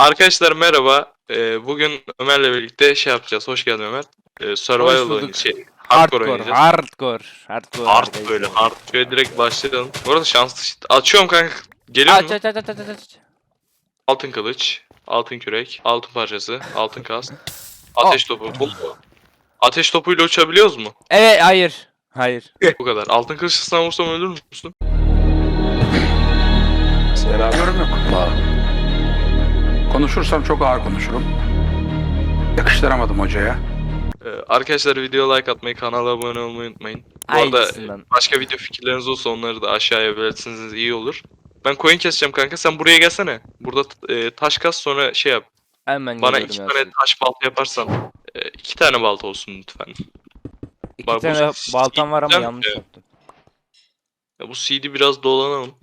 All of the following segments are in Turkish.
Arkadaşlar merhaba. Ee, bugün Ömer'le birlikte şey yapacağız. Hoş geldin Ömer. Ee, survival bulduk. oyunu şey. Hardcore Hardcore, oynayacağız. hardcore, hardcore. Hard böyle hard. Şöyle direkt başlayalım. Bu arada şanslı. Açıyorum kanka. Geliyor Aç mu? aç aç aç aç aç. Altın kılıç, altın kürek, altın parçası, altın kask, ateş topu. Bu mu? Ateş topuyla uçabiliyoruz mu? Evet hayır. Hayır. Bu kadar. Altın kılıçla vursam ölür müsün? Yorum yok. Konuşursam çok ağır konuşurum. Yakıştıramadım hocaya. Ee, arkadaşlar video like atmayı, kanala abone olmayı unutmayın. Bu arada Aynısından. başka video fikirleriniz olsa onları da aşağıya belirtirseniz iyi olur. Ben koyun keseceğim kanka. Sen buraya gelsene. Burada e, taş kas sonra şey yap. Hemen Bana geliyorum iki tane taş balta yaparsan. e, iki tane balta olsun lütfen. İki Bak bu tane baltam var ama sistem, yanlış e, yaptım. Ya bu CD biraz dolanalım.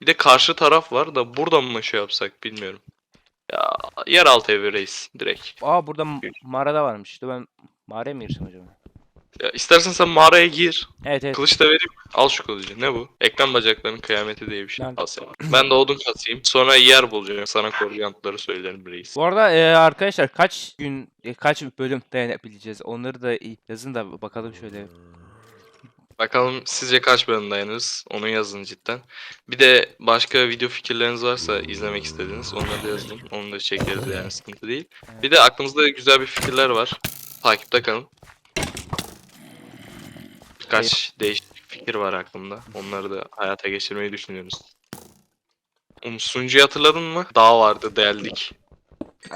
Bir de karşı taraf var da buradan mı şey yapsak bilmiyorum. Ya yeraltı evi reis direkt. Aa burada mağarada varmış. İşte ben mağaraya mı girsem acaba? Ya istersen sen mağaraya gir. Evet evet. Kılıç da vereyim. Al şu kılıcı. Ne bu? Ekran bacaklarının kıyameti diye bir şey. Nerede? Al sen. Ben de odun kasayım. Sonra yer bulacağım. Sana koordinatları söylerim reis. Bu arada e, arkadaşlar kaç gün e, kaç bölüm dayanabileceğiz? Onları da yazın da bakalım şöyle. Bakalım sizce kaç bölüm dayanırız? Onu yazın cidden. Bir de başka video fikirleriniz varsa izlemek istediğiniz onları da yazın. Onu da çekeriz yani sıkıntı değil. Bir de aklımızda güzel bir fikirler var. Takipte kalın. Birkaç değişik fikir var aklımda. Onları da hayata geçirmeyi düşünüyoruz. Oğlum sunucuyu hatırladın mı? Dağ vardı deldik.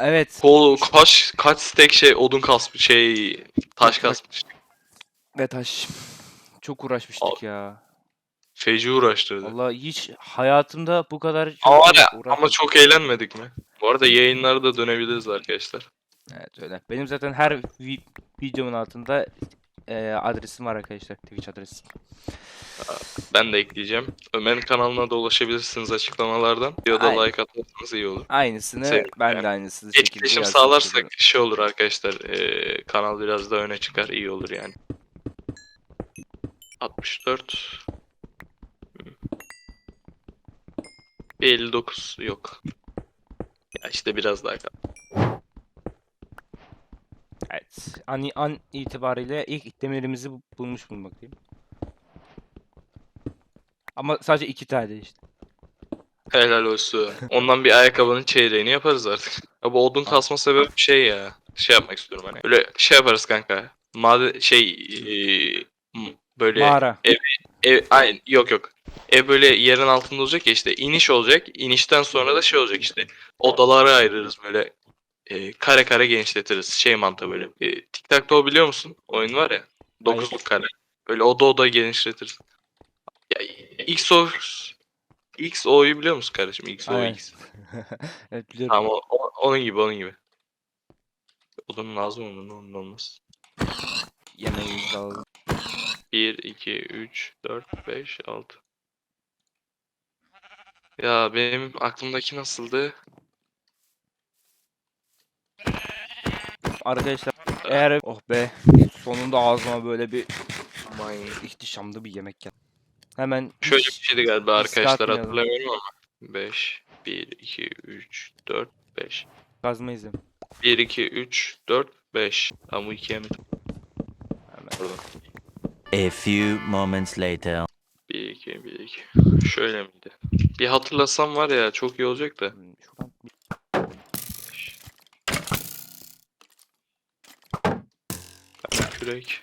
Evet. Kol kaç kaç stek şey odun kasmış şey taş kasmış. Ve taş. Çok uğraşmıştık ya. Feci uğraştırdı. Vallahi hiç hayatımda bu kadar çok Ama var ya ama çok eğlenmedik mi? Bu arada yayınlarda da dönebiliriz arkadaşlar. Evet öyle. Benim zaten her vi- videomun altında e, adresim var arkadaşlar. Twitch adresim. Ben de ekleyeceğim. Ömer'in kanalına da ulaşabilirsiniz açıklamalardan. Videoda Aynen. like atarsanız iyi olur. Aynısını Sevdim ben de aynısını şekilde Etkileşim sağlarsak şey olur arkadaşlar. Ee, kanal biraz daha öne çıkar. iyi olur yani. 64 Hmm. Bir 59 yok. Ya işte biraz daha kal. Evet. An, an itibariyle ilk demirimizi bu- bulmuş bulmaktayım. Ama sadece iki tane işte. Helal olsun. Ondan bir ayakkabının çeyreğini yaparız artık. Ya bu odun kasma sebebi şey ya. Şey yapmak istiyorum hani. Böyle şey yaparız kanka. Made şey m- böyle Mağara. ev ay yok yok. Ev böyle yerin altında olacak ya işte iniş olacak. İnişten sonra da şey olacak işte. Odalara ayırırız böyle. eee, kare kare genişletiriz. Şey mantığı böyle. E, Tic Tac Toe biliyor musun? Oyun var ya. Dokuzluk kare. Böyle oda oda genişletiriz. Ya XO XO'yu biliyor musun kardeşim? XO Aynen. X. evet biliyorum. Tamam o- o- onun gibi onun gibi. Odanın lazım onun onun olmaz. Yemeğimizi alalım. 1, 2, 3, 4, 5, 6. Ya benim aklımdaki nasıldı? Arkadaşlar eğer oh be sonunda ağzıma böyle bir Aman, ihtişamlı bir yemek geldi. Hemen Şöyle bir şeydi galiba arkadaşlar hatırlamıyorum ama. 5, 1, 2, 3, 4, 5. kazma izim. 1, 2, 3, 4, 5. Tamam bu iki yemedim. Hemen. Pardon. A few moments later. 1, 2, 1, 2. Şöyle miydi? Bir hatırlasam var ya çok iyi olacak da. Hmm, bir- kürek.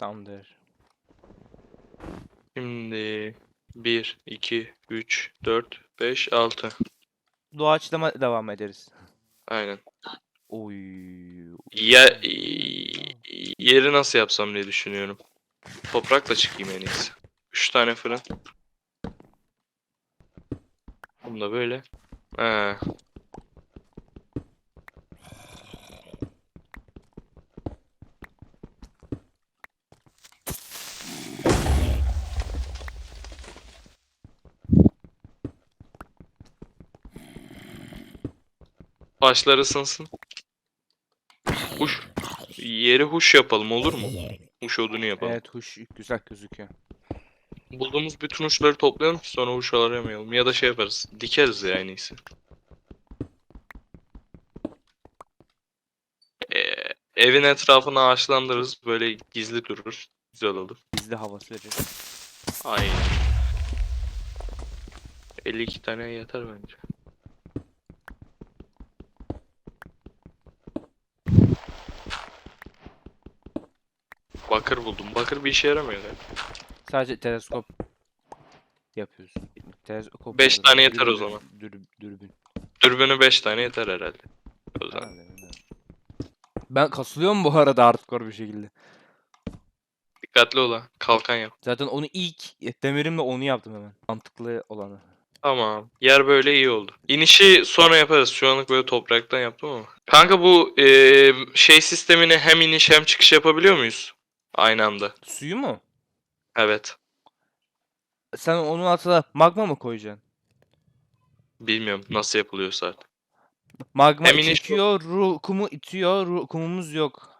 Tamamdır. Şimdi 1, 2, 3, 4, 5, 6. Doğaçlama devam ederiz. Aynen. Oy. Ya, yeri nasıl yapsam diye düşünüyorum. Toprakla çıkayım en iyisi. 3 tane fırın. Bunu da böyle. He. Başlar ısınsın. Huş. Yeri huş yapalım olur mu? Huş odunu yapalım. Evet huş güzel gözüküyor. Bulduğumuz bütün uçları toplayalım ki sonra uç aramayalım. Ya da şey yaparız. Dikeriz ya en iyisi. Ee, evin etrafını ağaçlandırırız. Böyle gizli durur. Güzel olur. Bizde havası verir. Aynen. 52 tane yeter bence. Bakır buldum. Bakır bir işe yaramıyor galiba. Sadece teleskop yapıyoruz. Teleskop Beş yapıyoruz. tane yeter o Dürbün- zaman. dür- dürbün. Dürbünü 5 tane yeter herhalde. O zaman. Ben kasılıyorum bu arada hardcore bir şekilde. Dikkatli ol ha. Kalkan yap. Zaten onu ilk demirimle onu yaptım hemen. Mantıklı olanı. Tamam. Yer böyle iyi oldu. İnişi sonra yaparız. Şu anlık böyle topraktan yaptım ama. Kanka bu eee, şey sistemini hem iniş hem çıkış yapabiliyor muyuz? Aynı anda. Suyu mu? Evet. Sen onun altına magma mı koyacaksın? Bilmiyorum nasıl yapılıyorsa artık. Magma Hem iniş- çekiyor, ru, kumu itiyor, ru, kumumuz yok.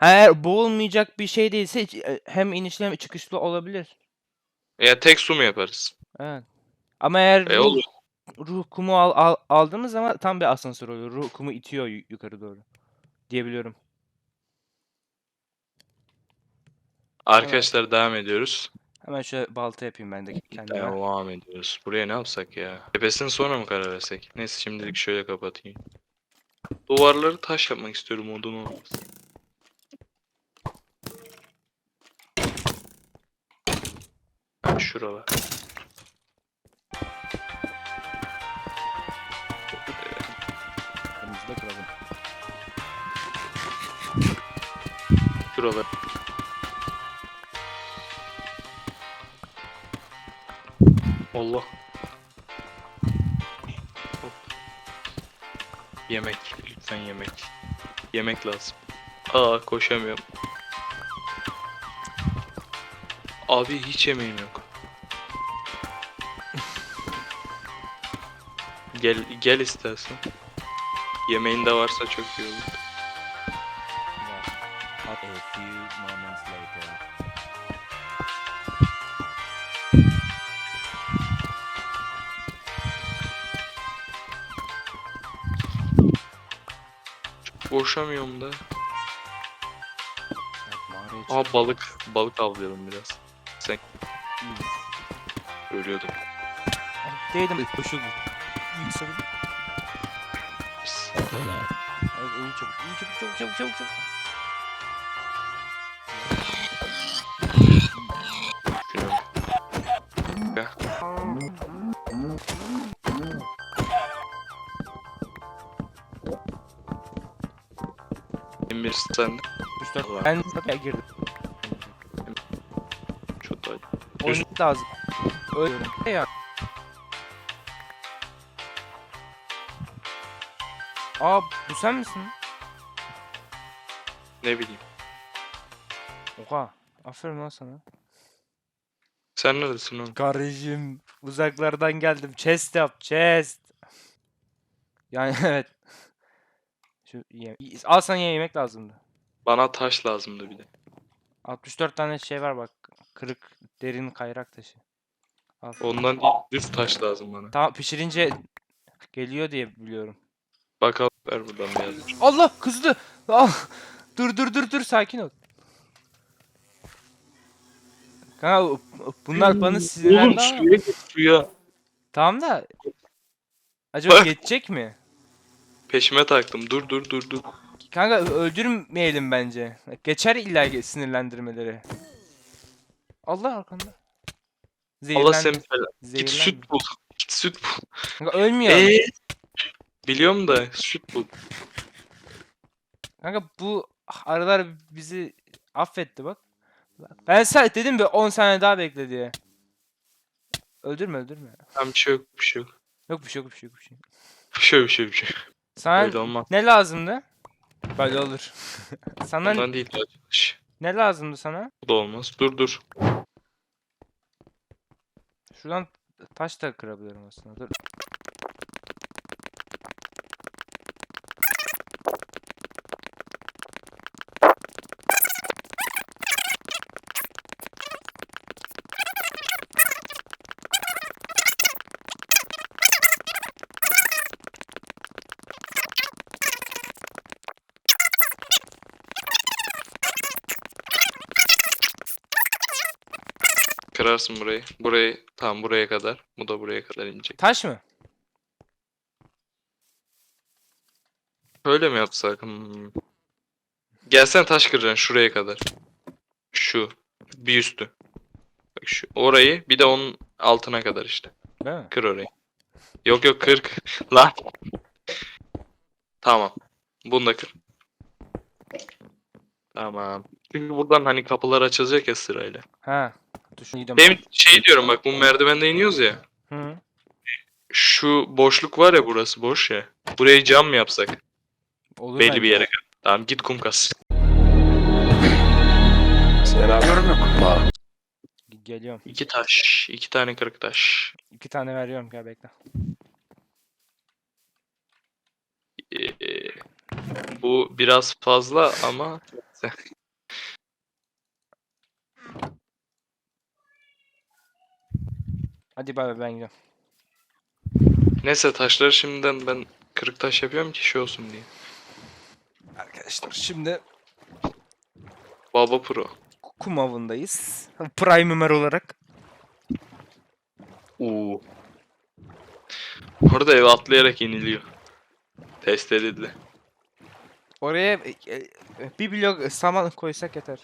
Eğer boğulmayacak bir şey değilse e, hem inişli hem çıkışlı olabilir. Ya tek su mu yaparız? Evet. Ama eğer E ruh, olur. ruh kumu al, al- aldığımız zaman tam bir asansör oluyor. Ruh kumu itiyor yu- yukarı doğru. Diyebiliyorum. Arkadaşlar devam ediyoruz. Hemen şöyle balta yapayım ben de kendime. Devam ediyoruz. Buraya ne yapsak ya? Tepesini sonra mı karar versek? Neyse şimdilik şöyle kapatayım. Duvarları taş yapmak istiyorum odun olmaz. Ha şuralar. Kırmızı da kıralım. Şuralar. Allah. Yemek. Lütfen yemek. Yemek lazım. Aa koşamıyorum. Abi hiç yemeğim yok. gel gel istersen. Yemeğin de varsa çok iyi olur. Koşamıyorum da. Evet, Aa balık. Balık avlayalım biraz. Sen ölüyordum. Ah, Değdim. Koşu. Yükseldim. Pis. Evet, iyi çabuk. İyi çabuk çabuk çabuk çabuk çabuk. Şunu. Ya. Emir sen de 3 Allah. 4 ben zaten girdim. çok daha Oynamak lazım. Öyle ya. Aa bu sen misin? ne bileyim. Oha. Aferin lan sana. Sen neredesin oğlum? Karıcığım uzaklardan geldim. Chest yap chest. Yani evet. Şu ye- Al sana yemek lazımdı. Bana taş lazımdı bir de. 64 tane şey var bak. Kırık derin kayrak taşı. Al. Ondan düz taş lazım bana. Tamam pişirince geliyor diye biliyorum. Bakalım ver buradan biraz. Allah kızdı. Ah, dur dur dur dur sakin ol. Kanka bunlar bana Oğlum sinirlendi ama. suya git suya. Tamam da acaba Bak. geçecek mi? Peşime taktım. Dur dur dur dur. Kanka öldürmeyelim bence. Geçer illa sinirlendirmeleri. Allah arkanda. Allah falan. Git süt bul. Git süt bul. Kanka ölmüyor. Eee? Biliyorum da süt bu. Kanka bu arılar bizi affetti bak. Ben sen dedim be 10 saniye daha bekle diye. Öldürme öldürme. Tam bir şey yok bir şey yok. Yok bir şey yok bir şey yok bir şey. Bir şey bir şey bir şey. Sana Öyle olmaz. ne lazımdı? Böyle olur. sana Ondan değil arkadaş. ne lazımdı sana? Bu da olmaz. Dur dur. Şuradan taş da kırabilirim aslında. Dur. Kırarsın burayı. Burayı tam buraya kadar. Bu da buraya kadar inecek. Taş mı? Öyle mi yapsak? Hmm. Gelsen taş kıracaksın şuraya kadar. Şu. Bir üstü. Bak şu. Orayı bir de onun altına kadar işte. Değil mi? Kır orayı. Yok yok kır. Lan. Tamam. Bunu da kır. Tamam. Çünkü buradan hani kapılar açılacak ya sırayla. Ha. Şunu gidiyorum. Benim şey diyorum bak bu merdivende iniyoruz ya. Hı. Şu boşluk var ya burası boş ya. Burayı cam mı yapsak? Olur Belli bence. bir yere kadar. Tamam git kum kas. Yok. Aa, Geliyorum. İki taş. iki tane kırık taş. İki tane veriyorum gel bekle. Ee, bu biraz fazla ama Hadi bay bay ben gidiyorum. neyse taşları şimdiden ben kırık taş yapıyorum ki şey olsun diye. Arkadaşlar şimdi Baba Pro. kum avındayız. Prime Ömer olarak. Oo. Orada eve atlayarak iniliyor. Test edildi. Oraya e, e, bir blok saman koysak yeter.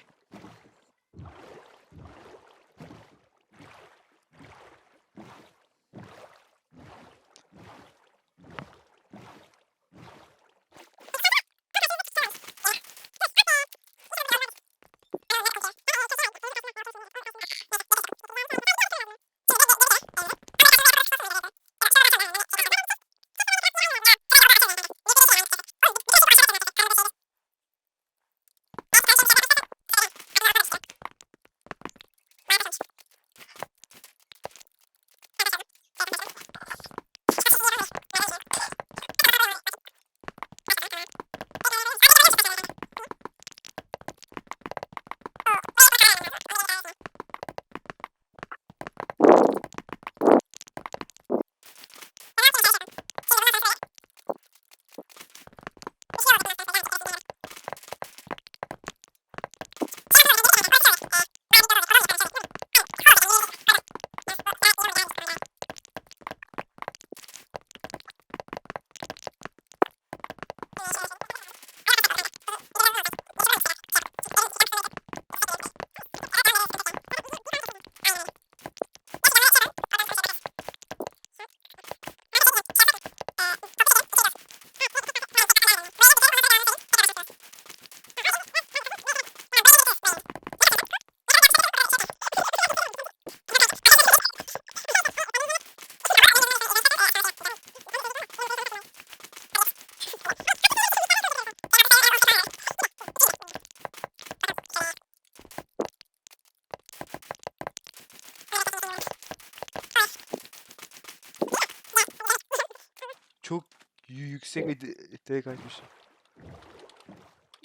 Yüksek bir tek kaçmış.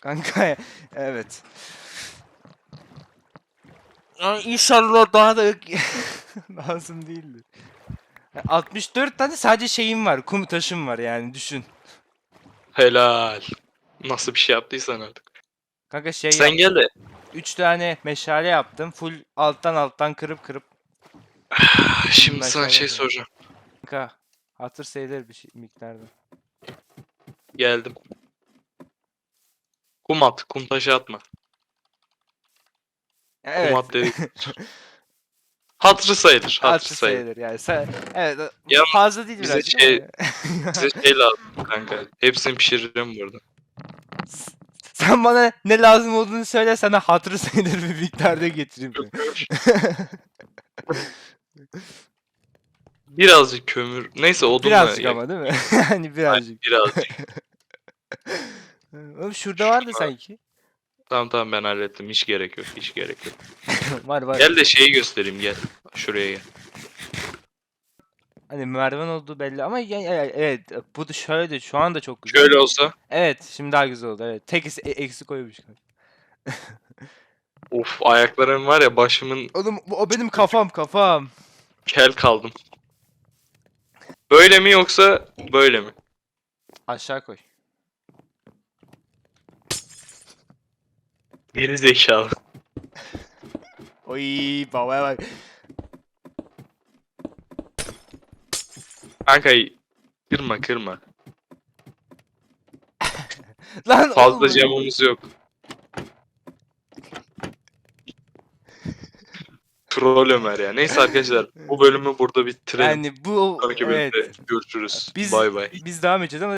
Kanka evet. Ay, İnşallah daha da lazım değildir. Ya 64 tane sadece şeyim var. Kum taşım var yani düşün. Helal. Nasıl bir şey yaptıysan artık. Kanka şey Sen gel de 3 tane meşale yaptım. Full alttan alttan kırıp kırıp. şimdi Ben sana şey soracağım. Kanka hatır sayılır bir şey miktarda. Geldim. Kum at. Kum taşı atma. Evet. Kum at dedik. Hatırı sayılır. Hatırı Hatır sayılır. sayılır yani. Sa- evet Ya fazla değil bize birazcık şey- Size şey lazım kanka. Hepsini pişiririm burada. Sen bana ne lazım olduğunu söyle sana hatırı sayılır bir miktarda getireyim. Birazcık kömür. Neyse odunla birazcık yak- ama değil mi? yani birazcık. Birazcık. Oğlum şurada vardı Şurada. sanki. tamam tamam ben hallettim. Hiç gerek yok. Hiç gerek yok. var var. Gel de şeyi göstereyim gel. Şuraya gel. Hani merdiven olduğu belli ama ya- ya- evet bu da şöyle de şu anda çok güzel. Şöyle olsa. Evet şimdi daha güzel oldu evet. Tek es- e- eksik koymuş. Of ayaklarım var ya başımın Oğlum bu- o benim kafam kafam. kel kaldım. Böyle mi yoksa böyle mi? Aşağı koy. Geri zekalı. Oy babaya bak. Kanka kırma kırma. Lan Fazla camımız yok. Troll Ömer ya. Neyse arkadaşlar bu bölümü burada bitirelim. Yani bu Sonraki evet. görüşürüz. Biz- Bay bay. Biz devam edeceğiz ama